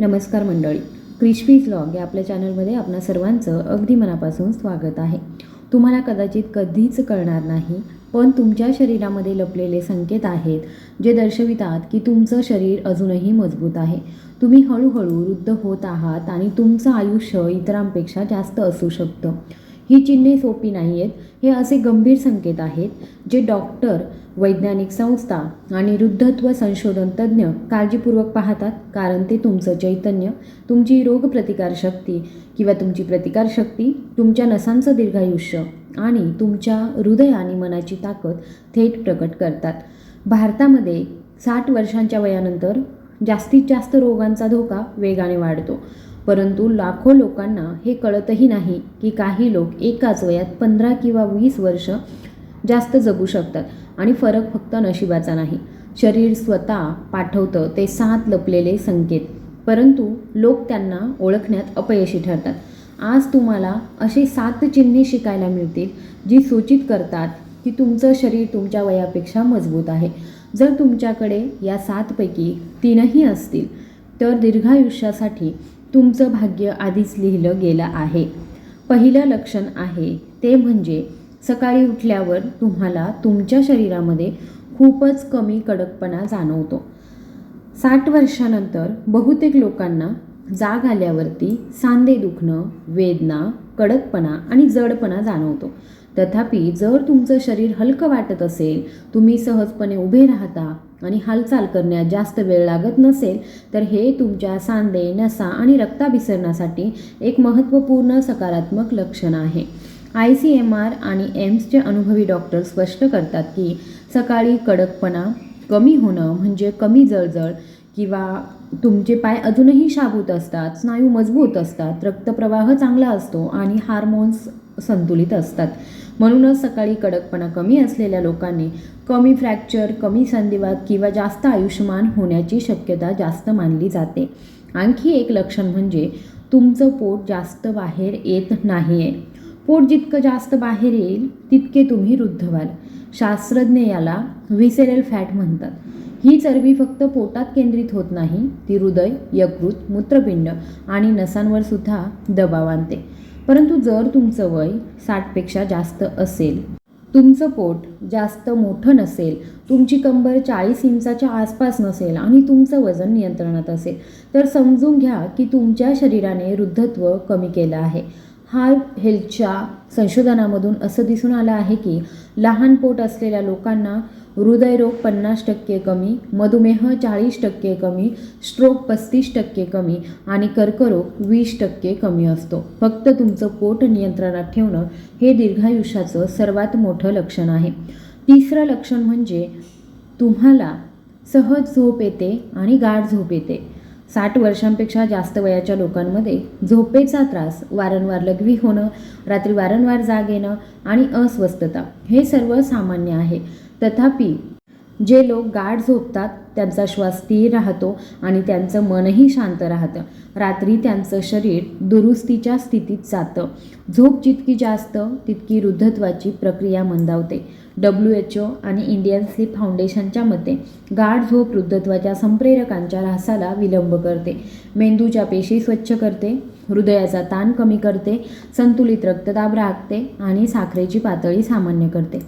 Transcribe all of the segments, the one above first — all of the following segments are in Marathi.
नमस्कार मंडळी. क्रिस्पीज व्लॉग या आपल्या चॅनलमध्ये आपणा सर्वांचं अगदी मनापासून स्वागत आहे. तुम्हाला कदाचित कधीच कळणार नाही पण तुमच्या शरीरामध्ये लपलेले संकेत आहेत जे दर्शवितात की तुमचं शरीर अजूनही मजबूत आहे. तुम्ही हळूहळू वृद्ध होत आहात आणि तुमचं आयुष्य इतरांपेक्षा जास्त असू शकतं. ही चिन्हे सोपी नाही आहेत हे असे गंभीर संकेत आहेत जे डॉक्टर वैज्ञानिक संस्था आणि वृद्धत्व संशोधन तज्ज्ञ काळजीपूर्वक पाहतात कारण ते तुमचं चैतन्य तुमची रोगप्रतिकारशक्ती किंवा तुमची प्रतिकारशक्ती तुमच्या नसांचं दीर्घायुष्य आणि तुमच्या हृदय आणि मनाची ताकद थेट प्रकट करतात. भारतामध्ये साठ वर्षांच्या वयानंतर जास्तीत जास्त रोगांचा धोका वेगाने वाढतो. परंतु लाखो लोकांना हे कळतही नाही की काही लोक एकाच वयात पंधरा किंवा वीस वर्ष जास्त जगू शकतात आणि फरक फक्त नशिबाचा नाही. शरीर स्वतः पाठवतं ते सात लपलेले संकेत. परंतु लोक त्यांना ओळखण्यात अपयशी ठरतात. आज तुम्हाला अशी सात चिन्हे शिकायला मिळतील जी सूचित करतात की तुमचं शरीर तुमच्या वयापेक्षा मजबूत आहे. जर तुमच्याकडे या सातपैकी तीनही असतील तर दीर्घायुष्यासाठी तुमचं भाग्य आधीच लिहिलं गेलं आहे. पहिलं लक्षण आहे ते म्हणजे सकाळी उठल्यावर तुम्हाला तुमच्या शरीरामध्ये खूपच कमी कडकपणा जाणवतो. साठ वर्षानंतर बहुतेक लोकांना जाग आल्यावरती सांधे दुखणं वेदना कडकपणा आणि जडपणा जाणवतो. तथापि जर तुमचं शरीर हलकं वाटत असेल तुम्ही सहजपणे उभे राहता आणि हालचाल करण्यात जास्त वेळ लागत नसेल तर हे तुमच्या सांधे नसा आणि रक्ताभिसरणासाठी एक महत्त्वपूर्ण सकारात्मक लक्षण आहे. आय सी एम आर आणि एम्सचे अनुभवी डॉक्टर स्पष्ट करतात की सकाळी कडकपणा कमी होणं म्हणजे कमी जळजळ किंवा तुमचे पाय अजूनही शाबूत असतात स्नायू मजबूत असतात रक्तप्रवाह चांगला असतो आणि हार्मोन्स संतुलित असतात. म्हणूनच सकाळी कडकपणा कमी असलेल्या लोकांनी कमी फ्रॅक्चर कमी संधिवात किंवा जास्त आयुष्यमान होण्याची शक्यता जास्त मानली जाते. आणखी एक लक्षण म्हणजे तुमचं पोट जास्त बाहेर येत नाही आहे पोट जितकं जास्त बाहेर येईल तितके तुम्ही वृद्ध व्हाल. शास्त्रज्ञ याला व्हिसेरल फॅट म्हणतात. ही चरबी फक्त पोटात केंद्रित होत नाही ती हृदय यकृत मूत्रपिंड आणि नसांवर सुद्धा दबाव आणते. परंतु जर तुमचं वय साठपेक्षा जास्त असेल तुमचं पोट जास्त मोठं नसेल तुमची कंबर चाळीस इंचाच्या आसपास नसेल आणि तुमचं वजन नियंत्रणात असेल तर समजून घ्या की तुमच्या शरीराने वृद्धत्व कमी केलं आहे. हार्ट हेल्थच्या संशोधनामधून असं दिसून आलं आहे की लहान पोट असलेल्या लोकांना हृदयरोग पन्नास टक्के कमी मधुमेह चाळीस टक्के कमी स्ट्रोक पस्तीस टक्के कमी आणि कर्करोग वीस टक्के कमी असतो. फक्त तुमचं पोट नियंत्रणात ठेवणं हे दीर्घायुष्याचं सर्वात मोठं लक्षण आहे. तिसरं लक्षण म्हणजे तुम्हाला सहज झोप येते आणि गाढ झोप येते. साठ वर्षांपेक्षा जास्त वयाच्या लोकांमध्ये झोपेचा त्रास वारंवार लघवी होणं रात्री वारंवार जाग येणं आणि अस्वस्थता हे सर्व सामान्य आहे. तथापि जे लोक गाढ झोपतात त्यांचा श्वास स्थिर राहतो आणि त्यांचं मनही शांत राहतं. रात्री त्यांचं शरीर दुरुस्तीच्या स्थितीत जातं. झोप जितकी जास्त तितकी वृद्धत्वाची प्रक्रिया मंदावते. डब्ल्यू एच ओ आणि इंडियन स्लीप फाउंडेशनच्या मते गाढ झोप वृद्धत्वाच्या संप्रेरकांच्या ऱ्हासाला विलंब करते. मेंदूच्या पेशी स्वच्छ करते हृदयाचा ताण कमी करते संतुलित रक्तदाब राखते आणि साखरेची पातळी सामान्य करते.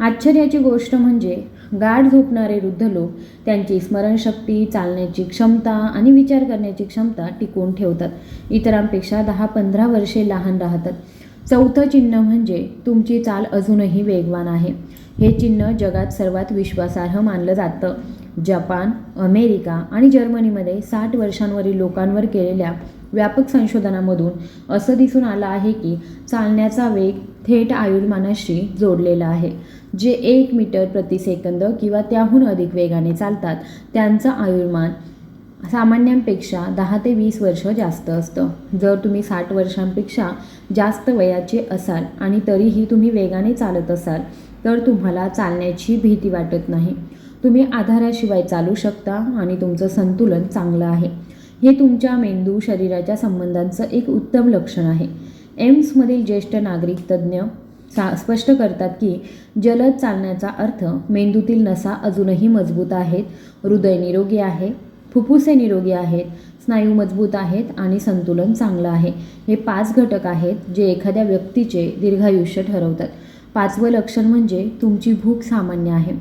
आश्चर्याची गोष्ट म्हणजे गाढ झोपणारे वृद्ध लोक त्यांची स्मरणशक्ती चालण्याची क्षमता आणि विचार करण्याची क्षमता टिकवून ठेवतात. इतरांपेक्षा दहा पंधरा वर्षे लहान राहतात. चौथं चिन्ह म्हणजे तुमची चाल अजूनही वेगवान आहे. हे चिन्ह जगात सर्वात विश्वासार्ह मानलं जातं. जपान अमेरिका आणि जर्मनीमध्ये साठ वर्षांवरील लोकांवर केलेल्या व्यापक संशोधनामधून असं दिसून आलं आहे की चालण्याचा वेग थेट आयुर्मानाशी जोडलेला आहे जे एक मीटर प्रति सेकंद किंवा त्याहून अधिक वेगाने चालतात. त्यांचं आयुर्मान सामान्यांपेक्षा दहा ते वीस वर्ष जास्त असतं. जर तुम्ही साठ वर्षांपेक्षा जास्त वयाचे असाल आणि तरीही तुम्ही वेगाने चालत असाल तर तुम्हाला चालण्याची भीती वाटत नाही. तुम्ही आधाराशिवाय चालू शकता आणि तुमचं संतुलन चांगलं आहे. हे तुमच्या मेंदू शरीराच्या संबंधांचं एक उत्तम लक्षण आहे. एम्समधील ज्येष्ठ नागरिक तज्ज्ञ सा स्पष्ट करतात की जलद चालण्याचा अर्थ मेंदूतील नसा अजूनही मजबूत आहेत हृदय निरोगी आहे फुफ्फुसे निरोगी आहेत स्नायू मजबूत आहेत आणि संतुलन चांगलं आहे. हे पाच घटक आहेत जे एखाद्या व्यक्तीचे दीर्घायुष्य ठरवतात. पाचवं लक्षण म्हणजे तुमची भूक सामान्य आहे.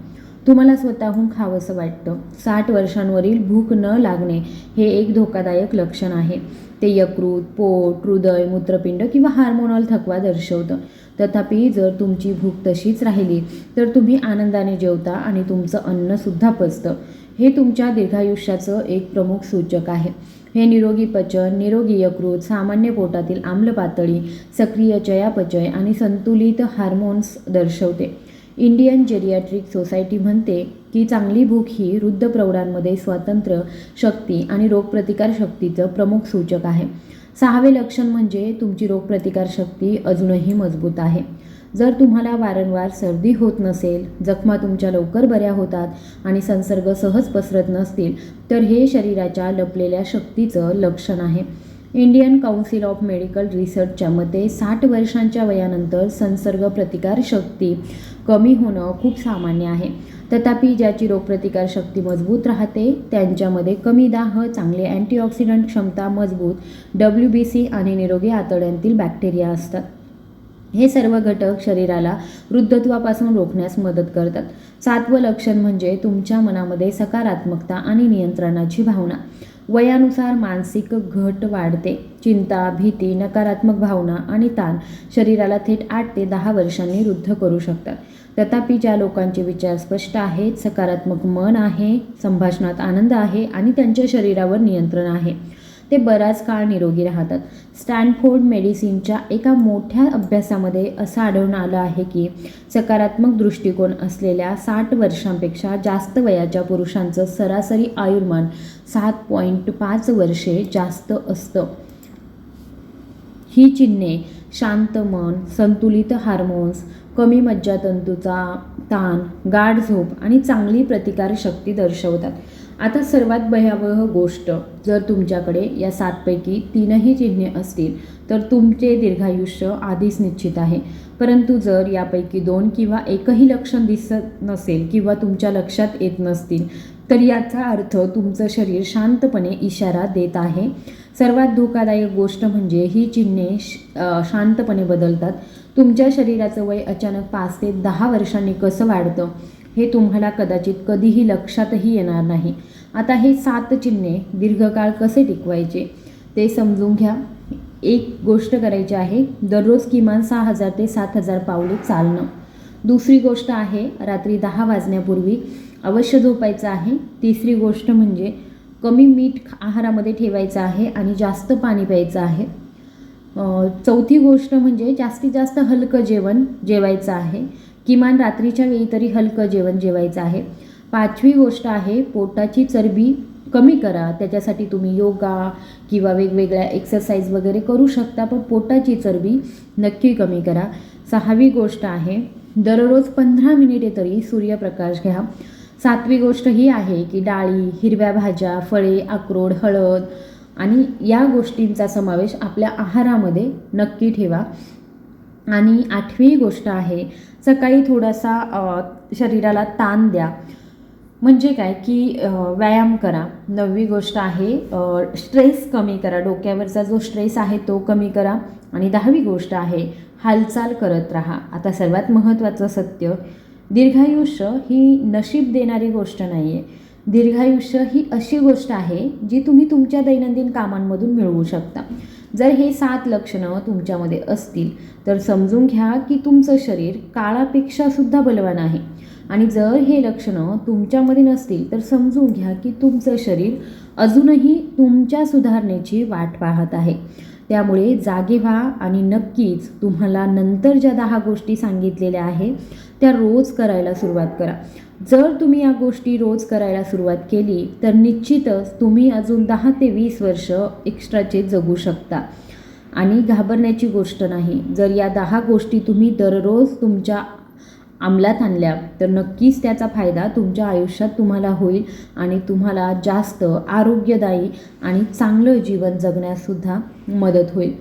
तुम्हाला स्वतःहून खावंसं वाटतं. साठ वर्षांवरील भूक न लागणे हे एक धोकादायक लक्षण आहे. ते यकृत पोट हृदय मूत्रपिंड किंवा हार्मोनल थकवा दर्शवतं. तथापि जर तुमची भूक तशीच राहिली तर तुम्ही आनंदाने जेवता आणि तुमचं अन्नसुद्धा पचतं. हे तुमच्या दीर्घायुष्याचं एक प्रमुख सूचक आहे. हे निरोगी पचन निरोगी यकृत सामान्य पोटातील आम्ल पातळी सक्रिय चयापचय आणि संतुलित हार्मोन्स दर्शवते. इंडियन जेरियाट्रिक सोसायटी म्हणते की चांगली भूक ही वृद्ध प्रौढांमध्ये स्वातंत्र्य शक्ती आणि रोगप्रतिकार शक्तीचं प्रमुख सूचक आहे. सहावे लक्षण म्हणजे तुमची रोगप्रतिकार शक्ती अजूनही मजबूत आहे. जर तुम्हाला वारंवार सर्दी होत नसेल जखमा तुमच्या लवकर बऱ्या होतात आणि संसर्ग सहज पसरत नसतील तर हे शरीराच्या लपलेल्या शक्तीचं लक्षण आहे. इंडियन काउन्सिल ऑफ मेडिकल रिसर्चच्या मते साठ वर्षांच्या वयानंतर संसर्ग प्रतिकार शक्ती कमी होणं खूप सामान्य आहे. तथापि ज्याची रोगप्रतिकार शक्ती मजबूत राहते त्यांच्यामध्ये कमी दाह चांगले अँटीऑक्सिडंट क्षमता मजबूत डब्ल्यू बी सी आणि निरोगी आतड्यांतील बॅक्टेरिया असतात. हे सर्व घटक शरीराला वृद्धत्वापासून रोखण्यास मदत करतात. सातवं लक्षण म्हणजे तुमच्या मनामध्ये सकारात्मकता आणि नियंत्रणाची भावना. वयानुसार मानसिक घट वाढते. चिंता भीती नकारात्मक भावना आणि ताण शरीराला थेट आठ ते दहा वर्षांनी वृद्ध करू शकतात. तथापि ज्या लोकांचे विचार स्पष्ट आहेत सकारात्मक मन आहे संभाषणात आनंद आहे आणि त्यांच्या शरीरावर नियंत्रण आहे ते बराच काळ निरोगी राहतात. स्टॅनफोर्ड मेडिसिनच्या एका मोठ्या अभ्यासामध्ये असं आढळून आलं आहे की सकारात्मक दृष्टिकोन असलेल्या साठ वर्षांपेक्षा जास्त वयाच्या पुरुषांचं सरासरी आयुर्मान सात पॉईंट पाच वर्षे जास्त असतं. ही चिन्हे शांत मन संतुलित हार्मोन्स कमी मज्जातंतूचा ताण गाढ झोप आणि चांगली प्रतिकारशक्ती दर्शवतात. आता सर्वात भयावह गोष्ट जर तुमच्याकडे या सातपैकी तीनही चिन्हे असतील तर तुमचे दीर्घायुष्य आधीच निश्चित आहे. परंतु जर यापैकी दोन किंवा एकही लक्षण दिसत नसेल किंवा तुमच्या लक्षात येत नसतील तर याचा अर्थ तुमचं शरीर शांतपणे इशारा देत आहे. सर्वात धोकादायक गोष्ट म्हणजे ही चिन्हे श- शांतपणे बदलतात. तुमच्या शरीराचं वय अचानक पाच ते दहा वर्षांनी कसं वाढतं हे तुम्हाला कदाचित कधीही लक्षातही येणार नाही. आता हे सात चिन्हे दीर्घकाळ कसे टिकवायचे ते समजून घ्या. एक गोष्ट करायची आहे दररोज किमान सहा हजार ते सात हजार पावले चालणं. दुसरी गोष्ट आहे रात्री दहा वाजण्यापूर्वी अवश्य झोपायचं आहे. तिसरी गोष्ट म्हणजे कमी मीठ आहारामध्ये ठेवायचं आहे आणि जास्त पाणी प्यायचं आहे. चौथी गोष्ट म्हणजे जास्तीत जास्त हलकं जेवण जेवायचं आहे. किमान रात्रीच्या वेळी तरी हलकं जेवण जेवायचं आहे. पाचवी गोष्ट आहे पोटाची चरबी कमी करा. त्याच्यासाठी तुम्ही योगा किंवा वेगवेगळ्या एक्सरसाइज वगैरे करू शकता पण पोटाची चरबी नक्की कमी करा. सहावी गोष्ट आहे दररोज पंधरा मिनिटे तरी सूर्यप्रकाश घ्या. सातवी गोष्ट ही आहे की डाळी हिरव्या भाज्या फळे अक्रोड हळद आणि या गोष्टींचा समावेश आपल्या आहारामध्ये नक्की ठेवा. आणि आठवी गोष्ट आहे सकाळी थोडासा शरीराला ताण द्या. म्हणजे काय की व्यायाम करा. नववी गोष्ट आहे स्ट्रेस कमी करा. डोक्यावरचा जो स्ट्रेस आहे तो कमी करा. आणि दहावी गोष्ट आहे हालचाल करत राहा. आता सर्वात महत्त्वाचं सत्य दीर्घायुष्य ही नशीब देणारी गोष्ट नाही आहे दीर्घायुष्य ही अशी गोष्ट आहे जी तुम्ही तुमच्या दैनंदिन कामांमधून मिळवू शकता. जर हे सात लक्षणं तुमच्यामध्ये असतील तर समजून घ्या की तुमचं शरीर काळापेक्षासुद्धा बलवान आहे. आणि जर हे लक्षणं तुमच्यामध्ये नसतील तर समजून घ्या की तुमचं शरीर अजूनही तुमच्या सुधारणेची वाट पाहत आहे. त्यामुळे जागे व्हा आणि नक्कीच तुम्हाला नंतर ज्या दहा गोष्टी सांगितलेल्या आहेत त्या रोज करायला सुरुवात करा. जर तुम्ही या गोष्टी रोज करायला सुरुवात केली तर निश्चितच तुम्ही अजून दहा ते वीस वर्ष एक्स्ट्राचे जगू शकता. आणि घाबरण्याची गोष्ट नाही जर या दहा गोष्टी तुम्ही दररोज तुमच्या अंमलात आणल्या. तर नक्कीच त्याचा फायदा तुमच्या आयुष्यात तुम्हाला होईल आणि तुम्हाला जास्त आरोग्यदायी आणि चांगलं जीवन जगण्याससुद्धा मदत होईल.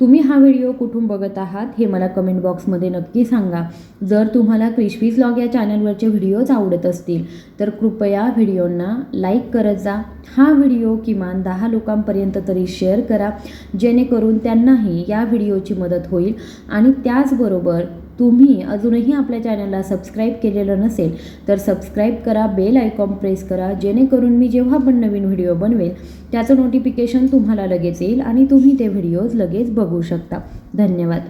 तुम्ही हा व्हिडिओ कुठून बघत आहात हे मला कमेंट बॉक्समध्ये नक्की सांगा. जर तुम्हाला क्रिशवीज लॉग या चॅनलवरचे व्हिडिओज आवडत असतील तर कृपया व्हिडिओंना लाईक करत जा. हा व्हिडिओ किमान दहा लोकांपर्यंत तरी शेअर करा जेणेकरून त्यांनाही या व्हिडिओची मदत होईल आणि त्याचबरोबर तुम्ही अजूनही आपल्या चॅनलला सबस्क्राईब केलेलं नसेल तर सबस्क्राईब करा बेल आयकॉन प्रेस करा जेणेकरून मी जेव्हा पण नवीन व्हिडिओ बनवेल त्याचं नोटिफिकेशन तुम्हाला लगेच येईल आणि तुम्ही ते व्हिडिओज लगेच बघू शकता. धन्यवाद.